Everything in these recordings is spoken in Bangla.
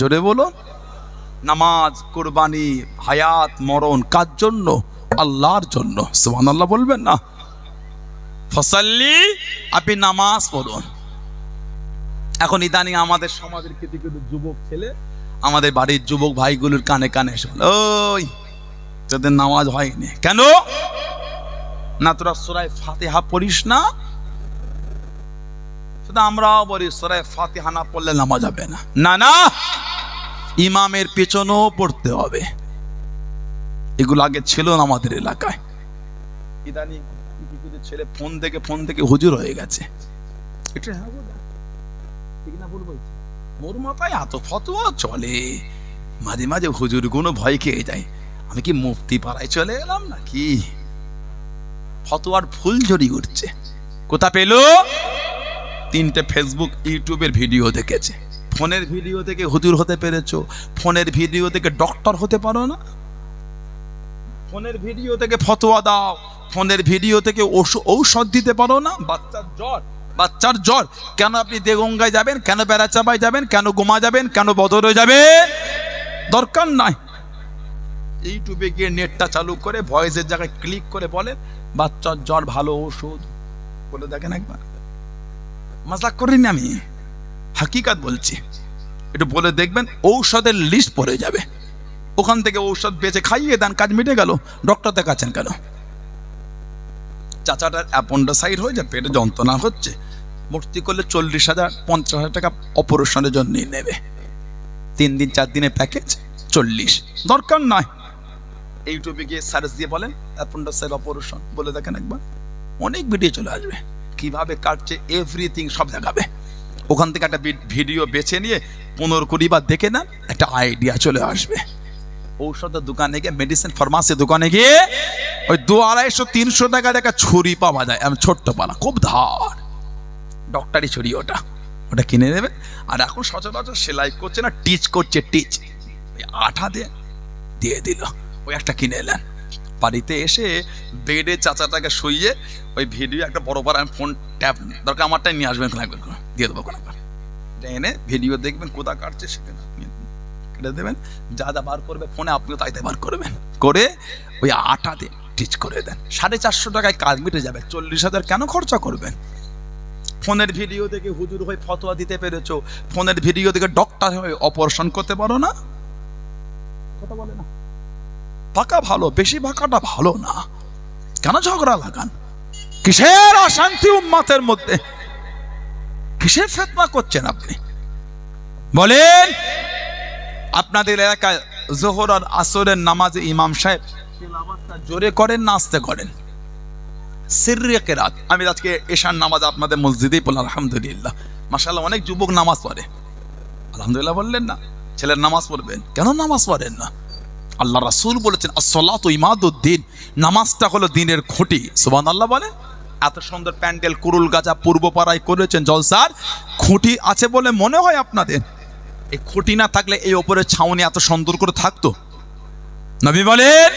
জোরে বলো। নামাজ কোরবানি হায়াত মরণ কার জন্য? আল্লাহর জন্য। সুমান আল্লাহ বলবেন না? ফসল্লি আপনি নামাজ পড়ুন। এখন ইদানিং আমাদের সমাজের কিছু কিছু যুবক ছেলে আমাদের বাড়ির যুবক ভাইগুলোর কানে কানে বলে, ওই তোদের নামাজ হয়নি। কেন? না তোরা সোরাই ফাতেহা পড়িস না? শুধু আমরাও বলি সোরাই ফাতেহা না পড়লে নামাজ হবে না। না না! ইমামের পেছনেও পড়তে হবে। এগুলো আগে ছিল না আমাদের এলাকায়। ইদানিং ছেলে ফোন থেকে ফোন থেকে হুজুর হয়ে গেছে। হ্যাঁ? মোর মাথায় এত ফতোয়া চলে। মাঝে মাঝে হুজুর কোনো ভয় খেয়ে যায়। আমি কি মুক্তি পাড়ায় চলে এলাম নাকি? ফতোয়ার ফুল ঝরি উঠছে। কোথা পেল? তিনটে ফেসবুক ইউটিউবের ভিডিও দেখেছে। ফোনের ভিডিও থেকে হুজুর হতে পেরেছ? ফোনের ভিডিও থেকে ডক্টর হতে পারো না? ফোনের ভিডিও থেকে ফতোয়া দাও। ফোনের ভিডিও থেকে ঔষধ দিতে পারো না? বাচ্চার জ্বর। বাচ্চার জ্বর। কেন আপনি দেগঙ্গায় যাবেন? কেন বেড়াচাপায় যাবেন? কেন গোমা যাবেন? কেন বদরে যাবেন? দরকার নাই। ইউটিউবে গিয়ে নেটটা চালু করে ভয়েসের জায়গায় ক্লিক করে বলেন, বাচ্চার জ্বর ভালো ওষুধ বলে দেখেন একবার। মজাক করিনি আমি। হাকিকাত বলছি। একটু বলে দেখবেন, ঔষধের লিস্ট পড়ে যাবে। ওখান থেকে ঔষধ বেঁচে খাইয়ে দেন, কাজ মিটে গেল ডক্টর দেখাচ্ছেন কেন? চাচাটার অ্যাপন্ডাসাইড হয়ে যায়, পেটে যন্ত্রণা হচ্ছে। ভর্তি করলে চল্লিশ হাজার, পঞ্চাশ হাজার টাকা অপারেশনের জন্যই নেবে। তিন দিন, চার দিনের প্যাকেজ চল্লিশ। দরকার নয় ইউটিউবে গিয়ে সার্চ দিয়ে বলেন অ্যাপন্ডাসাইড অপারেশন বলে দেখেন একবার। অনেক ভিডিও চলে আসবে। কীভাবে কাটছে এভরিথিং সব দেখাবে। ওখান থেকে একটা ভিডিও বেছে নিয়ে পনেরো কুড়ি বার দেখে নেন, একটা আইডিয়া চলে আসবে। ঔষধের দোকানে গিয়ে মেডিসিন ফার্মাসি দোকানে গিয়ে ওই দু আড়াইশো, তিনশো টাকার একটা ছুরি পাওয়া যায়, এমন ছোট্ট পালা, খুব ধার। ডক্টরি ছুরি ওটা। ওটা কিনে নেবেন। আর এখন সচরাচর সেলাই করছে না টিচ করছে টিচ ওই আঠা দিয়ে দিয়ে দিল। ওই একটা কিনে এলেন বাড়িতে এসে বেডে চাচাটাকে শুইয়ে ওই ভিডিও একটা বড় বড় আমি ফোন ট্যাপ দরকার আমারটাই নিয়ে আসবেন কোনো একবার দিয়ে দেবো কোনো এনে ভিডিও দেখবেন কোথা কাটছে সেখানে কেটে দেবেন। যা যা বার করবে ফোনে আপনিও তাই বার করবেন। করে ওই আটা দিয়ে টিচ করে দেন। সাড়ে চারশো টাকায় কাজ মিটে যাবে। চল্লিশ হাজার কেন খরচা করবেন? ফোনের ভিডিও দেখে হুজুর হয়ে ফতোয়া দিতে পেরেছ। ফোনের ভিডিও দেখে ডক্টর হয়ে অপারেশন করতে পারো না? কথা বলে না। পাকা ভালো, বেশি পাকাটা ভালো না। কেন ঝগড়া লাগান? কিসের অশান্তি উম্মাতের মধ্যে? কিসের ফেতনা করছেন আপনি? বলেন, আপনাদের এলাকায় জোহর আর আসরের নামাজে ইমাম সাহেব জোরে করেন না আস্তে করেন। সিররে কেরাত আমি আজকে এশার নামাজ আপনাদের মসজিদেই পড়লাম, আলহামদুলিল্লাহ। মাসাল্লাহ অনেক যুবক নামাজ পড়ে। আলহামদুলিল্লাহ বললেন না, ছেলের নামাজ পড়বেন। কেন নামাজ পড়েন না? আল্লাহ রাসূল বলেছেন, আসসালাতু ইমাদুদ্দিন নামাজটা হলো দিনের খুঁটি। সুবহানাল্লাহ বলেন? এত সুন্দর প্যান্ডেল, কুরুল গাছা পূর্ব পাড়ায় করেছেন জলসার। খুঁটি আছে বলে মনে হয় আপনাদের। এই খুঁটি না থাকলে এই ওপরে ছাউনি এত সুন্দর করে থাকতো। নবী বলেন,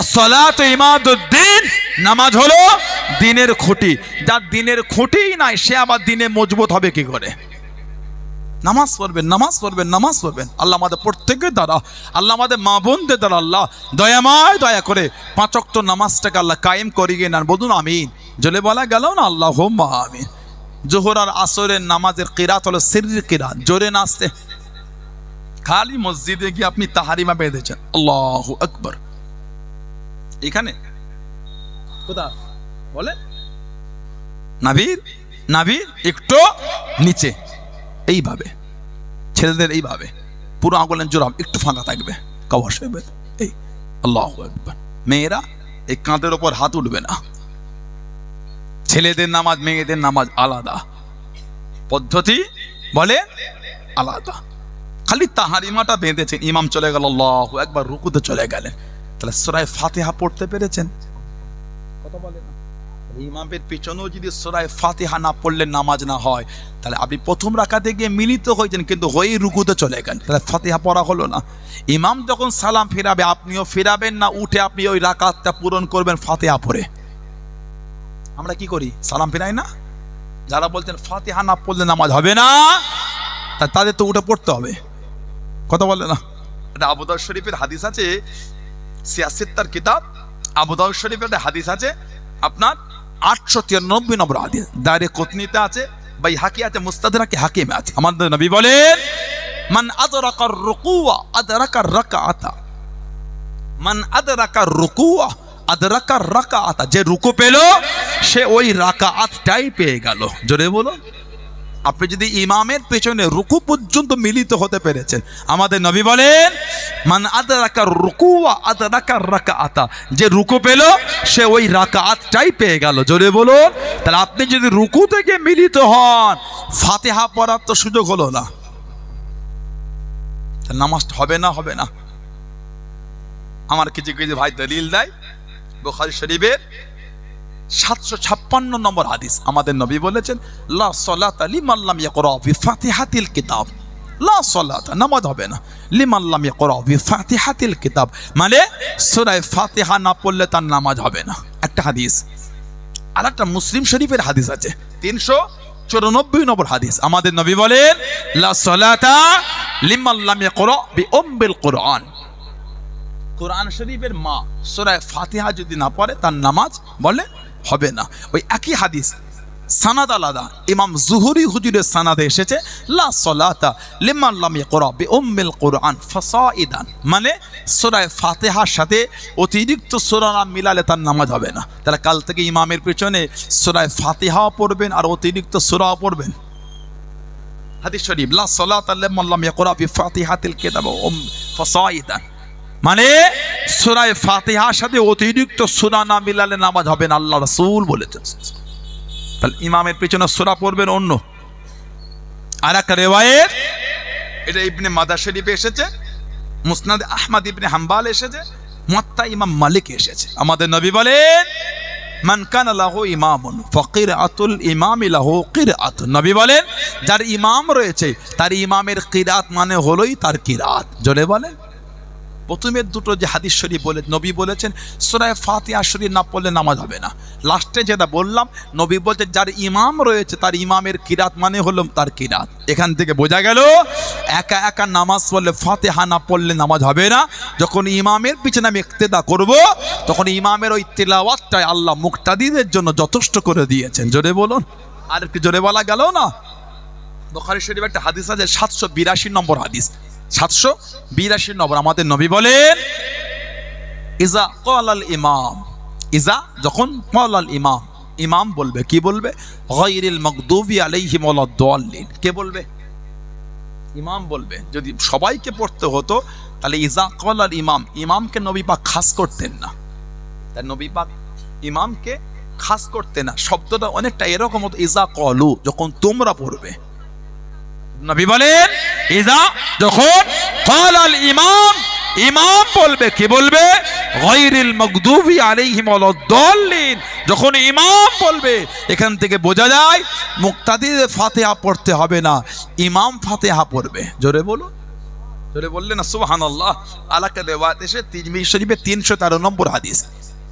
আসসালাতু ইমাদুদ্দিন নামাজ হলো দিনের খুঁটি। যার দিনের খুঁটিই নাই, সে আবার দিনে মজবুত হবে কি করে? নামাজ পড়বেন নামাজ পড়বেন নামাজ পড়বেন। আল্লাহ আমাদের প্রত্যেকের দ্বারা, আল্লাহ আমাদের মা বোনদের দ্বারা আল্লাহ দয়াময় দয়া করে পাঁচক্ত নামাজটাকে আল্লাহ কায়েম করিয়ে নেন। বলুন, আমিন। জলে বলা গেল না? আল্লাহ আমিন। জোহর আর আসরের নামাজের কিরাত হলো সিরির কিরাত। জোরে নাচতে। খালি মসজিদে গিয়ে আপনি তাহারিমা বেঁধেছেন। আল্লাহ আকবর। এখানে? কোথা বলে নাভির? নাভির একটু নিচে। এইভাবে, ছেলেদের এইভাবে, পুরো আঙুলের জোরাম একটু ফাঁকা থাকবে, কবর সাহেবের, এই, আল্লাহ মেয়েরা এই কাঁধের ওপর হাত উঠবে না। ছেলেদের নামাজ মেয়েদের নামাজ আলাদা। পদ্ধতি বলে আলাদা। খালি তাহারিমাটা বেঁধেছেন, ইমাম চলে গেল, আল্লাহ একবার রুকুতে চলে গেলেন। তাহলে সরাই ফাতেহা পড়তে পেরেছেন? কথা বলে না। ইমামের পিছনেও যদি সোরায় ফাতেহা না পড়লে নামাজ না হয়, তাহলে আপনি প্রথম রাখাতে গিয়ে মিলিত হয়েছেন, কিন্তু হয়েই রুকুতে চলে গেলেন। তাহলে ফাতেহা পড়া হলো না। ইমাম যখন সালাম ফেরাবে, আপনিও ফেরাবেন না, উঠে আপনি ওই রাকাতটা পূরণ করবেন ফাতেহা পড়ে। আমরা কি করি? সালাম ফেরাই না? যারা বলছেন ফাতেহা না পড়লে নামাজ হবে না, তা তাদের তো উঠে পড়তে হবে। কথা বলে না? এটা আবুদাউ শরীফের হাদিস আছে সিয়াসিত্তার কিতাব। আবুদাউ শরীফের একটা হাদিস আছে, আপনার আটশো তিরানব্বই নম্বর আদি দারে কোতনিতে আছে? বা হাকি আছে মুস্তাদরাকে হাকিমে আছে? আমাদের নবী বলেন, মান আদরাকার রুকুয়া আদরাকার রাকাআতা। মান আদরাকার রুকুয়া আদরাকার রাকাআতা। যে রুকু পেল, সে ওই রাকা আতটাই পেয়ে গেল। জোরে বলো। আপনি যদি ইমামের পেছনে রুকু পর্যন্ত মিলিত হতে পেরেছেন, আমাদের নবী বলেন, মান আদরাকার রুকু আদরাকার রাকাআতা। যে রুকু পেল, সে ওই রাকাআতটাই পেয়ে গেল। জোরে বলুন। তাহলে আপনি যদি রুকু থেকে মিলিত হন, ফাতিহা পড়ার তো সুযোগ হলো না। নামাজটা হবে না হবে না। আমার কিছু কিছু ভাই দলিল দেয়, বুখারী শরীফের। সাতশো ছাপ্পান্ন নম্বর হাদিস। আমাদের নবী বলেছেন, লা সলাত লিমাল্লাম ইয়াকরা বি ফাতিহাতিল কিতাব। লা সলাত, নামাজ হবে না। লিমাল্লাম ইয়াকরাবি ফাতিহাতিল কিতাব। মানে সূরা ফাতিহা না পড়লে তার নামাজ হবে না। একটা হাদিস আর একটা মুসলিম শরীফের হাদিস আছে। তিনশো চুরানব্বই নম্বর হাদিস। আমাদের নবী বলেন, লা সলাতা লিমাল্লাম ইয়াকরা বি উম্মিল কোরআন। কোরআন শরীফের মা সূরা ফাতিহা যদি না পড়ে, তার নামাজ বলে হবে না। ওই একই হাদিস, সানাদ আলাদা। ইমাম জুহুরি হুজুরের সানাদে এসেছে, লা সলাতা লিমান লাম ইয়াকরা বি উম্মিল কোরআন ফাসাইদান। মানে সোরায় ফাতেহার সাথে অতিরিক্ত সূরা না মিলালে তার নামাজ হবে না। তাহলে কাল থেকে ইমামের পেছনে সূরা ফাতিহাও পড়বেন আর অতিরিক্ত সোরাও পড়বেন। হাদিস শরীফ, লা সলাতা লাম ইয়াকরা বি ফাতিহাতিল কিতাব উম ফাসাইদান। মানে সুরায় ফাতেহার সাথে অতিরিক্ত সুরা না মিলালে নামাজ হবে না, আল্লাহ রসুল বলেছেন। তাহলে ইমামের পেছনে সুরা পড়বেন অন্য? আর একটা রেওয়ায়েত, এটা ইবনে মাদা শরীফে এসেছে, মুসনাদ আহমদ ইবনে হাম্বাল এসেছে, মুয়াত্তা ইমাম মালিক এসেছে। আমাদের নবী বলেন, মান কান লাহু ইমামুন ফকির আতুল ইমাম লাহু কিরাত নবী বলেন, যার ইমাম রয়েছে, তার ইমামের কিরাত মানে হলোই তার কিরাত। জোরে বলেন। প্রথমের দুটো যে হাদিস শরীফ বলে নবী বলেছেন সুরায় ফাতিহা শরীফ না পড়লে নামাজ হবে না। লাস্টে যেটা বললাম, নবী বলছে, যার ইমাম রয়েছে, তার ইমামের কিরাত মানে হলো তার কিরাত। এখান থেকে বোঝা গেল, একা একা নামাজ পড়লে, ফাতেহা না পড়লে নামাজ হবে না। যখন ইমামের পিছনে আমি ইক্তেদা করব, তখন ইমামের ওই তেলাওয়াতটাই আল্লাহ মুক্তাদিদের জন্য যথেষ্ট করে দিয়েছেন। জোরে বলুন। আর কি জোরে বলা গেল না? বখারি শরীফ একটা হাদিস আছে, সাতশো বিরাশি নম্বর হাদিস। সাতশো বিরাশি নম্বর। আমাদের নবী বলেন, ইজা কলাল ইমাম। ইজা যখন কলাল ইমাম ইমাম বলবে, কি বলবে? মকদুবি কে বলবে? ইমাম বলবে। যদি সবাইকে পড়তে হতো, তাহলে ইজা কলাল ইমাম, ইমামকে নবী পাক খাস করতেন না। তাই নবী পাক ইমামকে খাস করতে না। শব্দটা অনেকটা এরকম হতো, ইজা কলু যখন তোমরা পড়বে নবী বলেন ইজা যখন কালাল ইমাম ইমাম বলবে, কি বলবে? গায়রিল মাগদুবি আলাইহিম ওয়ালাদ-দাল্লিন যখন ইমাম বলবে, এখান থেকে বোঝা যায় মুক্তাদিদের ফাতিহা পড়তে হবে না, ইমাম ফাতিহা পড়বে। জোরে বলুন। জোরে বললেন না, সুবহানাল্লাহ। আলাকা তিরমিজি শরীফে 313 নম্বর হাদিস।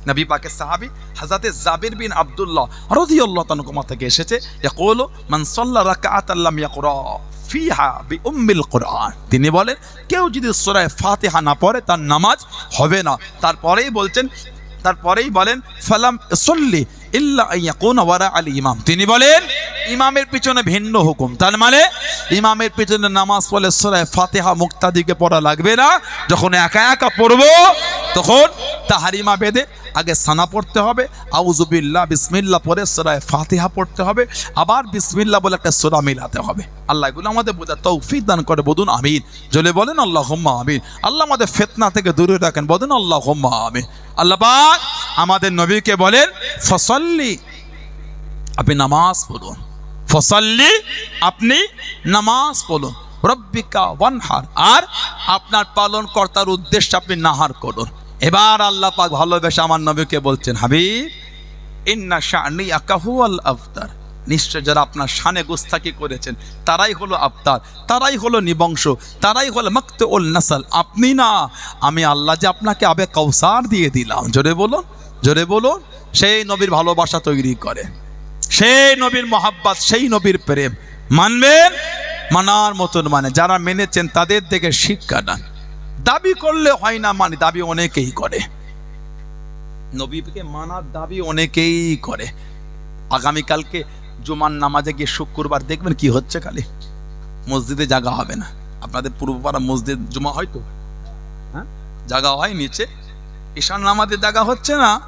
নবী পাকের সাহাবী হযরতে জাবির বিন আব্দুল্লাহ রাদিয়াল্লাহু তাআলা থেকে এসেছে, ইয়াকুলু মান সাল্লা রাকাআতান লাম ইয়াকরা। বি উম্মিল তিনি বলেন, কেউ যদি সূরা ফাতেহা না পড়ে, তার নামাজ হবে না। তারপরেই বলছেন, তারপরেই বলেন, ফালাম সল্লি ইল্লা ইয়াকুন ওয়ারা আল ইমাম। তিনি বলেন, ইমামের পিছনে ভিন্ন হুকুম। তার মানে ইমামের পিছনে নামাজ পড়লে সূরা ফাতেহা মুক্তাদিকে পড়া লাগবে না। যখন একা একা পড়ব, তখন তাহারিমা বেদে আগে সানা পড়তে হবে। আউজুবিল্লাহ বিসমিল্লাহ পরে সোরায় ফাতিহা পড়তে হবে। আবার বিসমিল্লা বলে একটা সোরা মিলাতে হবে। আল্লাহ এগুলো আমাদের বোঝা তৌফিক দান করে, বলুন আমিন। জলে বলেন আল্লাহ হুম্মা আমিন। আল্লাহ আমাদের ফেতনা থেকে দূরে রাখেন, বলেন আল্লাহ হুম্মা আমিন। আল্লাহ পাক আমাদের নবীকে বলেন, ফসল্লি, আপনি নামাজ পড়ুন। ফসল্লি, আপনি নামাজ পড়ুন। রব্বিকা ওয়ানহার। আর আপনার পালন কর্তার উদ্দেশ্যে আপনি নাহার করুন। এবার আল্লাহ পাক ভালোবেসে আমার নবীকে বলছেন, হাবিব, ইন্না শানি আকাহু আল আফতার নিশ্চয় যারা আপনার শানে গোস্তাকি করেছেন, তারাই হলো আফতার তারাই হলো নিবংশ, তারাই হলো মক্ত উল নাসাল। আপনি না, আমি আল্লাহ যে আপনাকে আবে কৌসার দিয়ে দিলাম। জোরে বলুন জোরে বলুন, সেই নবীর ভালোবাসা তৈরি করে। সেই নবীর মহাব্বাত, সেই নবীর প্রেম। মানবেন? মানার মতন মানে যারা মেনেছেন তাদের থেকে শিক্ষা নেন দাবি করলে হয় না মানে দাবি অনেকেই করে। নবীকে মানার দাবি অনেকেই করে। আগামীকালকে জুমার নামাজে গিয়ে শুক্রবার দেখবেন কি হচ্ছে খালি। মসজিদে জাগা হবে না। আপনাদের পূর্বপাড়া মসজিদ জুমা হয় তো হ্যাঁ? জায়গা হয় নিচে। ঈশান নামাজে জাগা হচ্ছে না।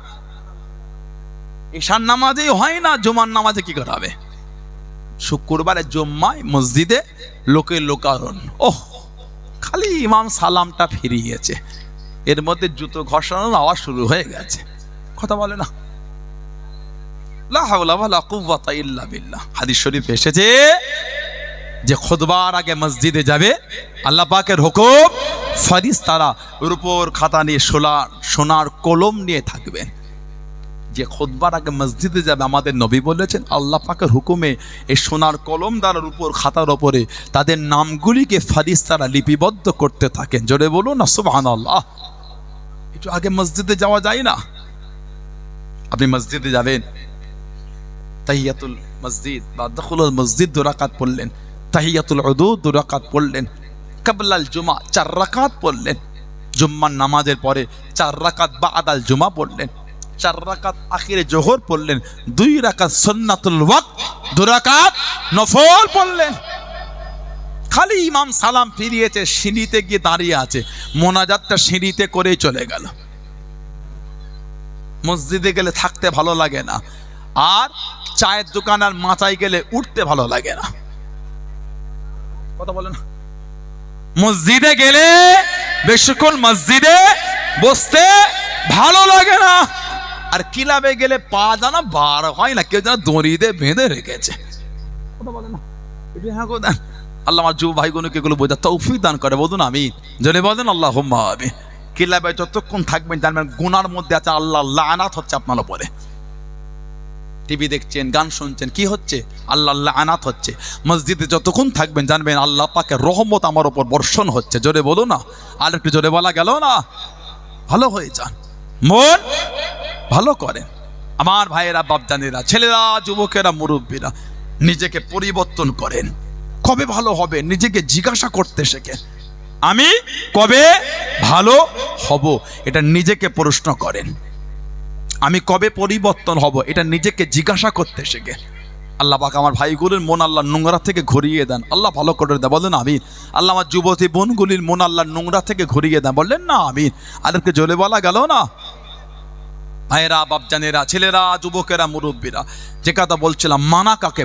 ঈশান নামাজেই হয় না, জুমার নামাজে কি করা হবে? শুক্রবারে জম্মায় মসজিদে লোকের লোকারণ। ওহ! খালি ইমাম সালামটা ফিরিয়েছে। এর মধ্যে জুতো ঘষানোর আওয়াজ শুরু হয়ে গেছে। কথা বলে না। হাদিস শরীফ এসেছে যে খুতবার আগে মসজিদে যাবে। আল্লাহ পাকের হুকুম, ফারিস্তারা ওর উপর খাতা নিয়ে সোলার, সোনার কলম নিয়ে থাকবেন। যে খোদবার আগে মসজিদে যাবে, আমাদের নবী বলেছেন, আল্লাহ পাকের হুকুমে এই সোনার কলম দ্বারার উপর, খাতার ওপরে তাদের নামগুলিকে ফারিস্তারা লিপিবদ্ধ করতে থাকেন। জোরে বলুন না সুবহান আল্লাহ একটু আগে মসজিদে যাওয়া যায় না? আপনি মসজিদে যাবেন? তাহিয়াতুল মসজিদ, বা দখলুল মসজিদ দুরাকাত পড়লেন, তাহিয়াতুল উদুদ দুরাকাত পড়লেন, কাবলাল জুমা চার রাকাত পড়লেন, জুম্মার নামাজের পরে চার রাকাত বা আদাল জুমা পড়লেন চার রাকাত আখিরে জোহর পড়লেন, দুই রাকাত সুন্নাতুল ওয়াক্ত, দু রাকাত নফল পড়লেন। খালি ইমাম সালাম ফিরিয়েছে, সিঁড়িতে গিয়ে দাঁড়িয়ে আছে, মোনাজাতটা সিঁড়িতে করেই চলে গেল। মসজিদে গেলে থাকতে ভালো লাগে না, আর চায়ের দোকান আর মাচায় গেলে উঠতে ভালো লাগে না। কথা বলে না? মসজিদে গেলে বেশিক্ষণ মসজিদে বসতে ভালো লাগে না। আর কিলাবে গেলে পা জানা বার হয় না, কেউ যেন দড়িতে বেঁধে রেখেছে। হ্যাঁ আল্লাহ আমার যুব ভাইগুলোকে এগুলো বোঝা তৌফিক দান করে, বলুন আমি জনে বলেন আল্লাহ হোম্মা আমি কিলাবে যতক্ষণ থাকবেন জানবেন গুনার মধ্যে আছে আল্লাহ, লানাত হচ্ছে আপনার উপরে। টিভি দেখছেন, গান শুনছেন, কি হচ্ছে? আল্লাহ আল্লাহ আনাত হচ্ছে। মসজিদে যতক্ষণ থাকবেন, জানবেন আল্লাহ পাকে রহমত আমার ওপর বর্ষণ হচ্ছে। জোরে বলো না। আর একটু জোরে বলা গেল না? ভালো হয়ে যান। মন? ভালো করেন আমার ভাইয়েরা, বাপজানেরা, ছেলেরা, যুবকেরা, মুরব্বীরা, নিজেকে পরিবর্তন করেন। কবে ভালো হবে? নিজেকে জিজ্ঞাসা করতে শেখে। আমি কবে ভালো হব? এটা নিজেকে প্রশ্ন করেন। আমি কবে পরিবর্তন হব? এটা নিজেকে জিজ্ঞাসা করতে শেখে। আল্লাহ পাক আমার ভাইগুলির মন আল্লাহ নোংরা থেকে ঘুরিয়ে দেন। আল্লাহ ভালো করে দেন। বলেন আমিন। আল্লাহ আমার যুবতী বোনগুলির মন আল্লাহ নোংরা থেকে ঘুরিয়ে দেন। বললেন না আমিন। আদেরকে জলে বলা গেল না? ভাইয়েরা বাপজানেরা ছেলেরা যুবকেরা মুরব্বীরা যে কথা বলছিলাম মানা কাকে?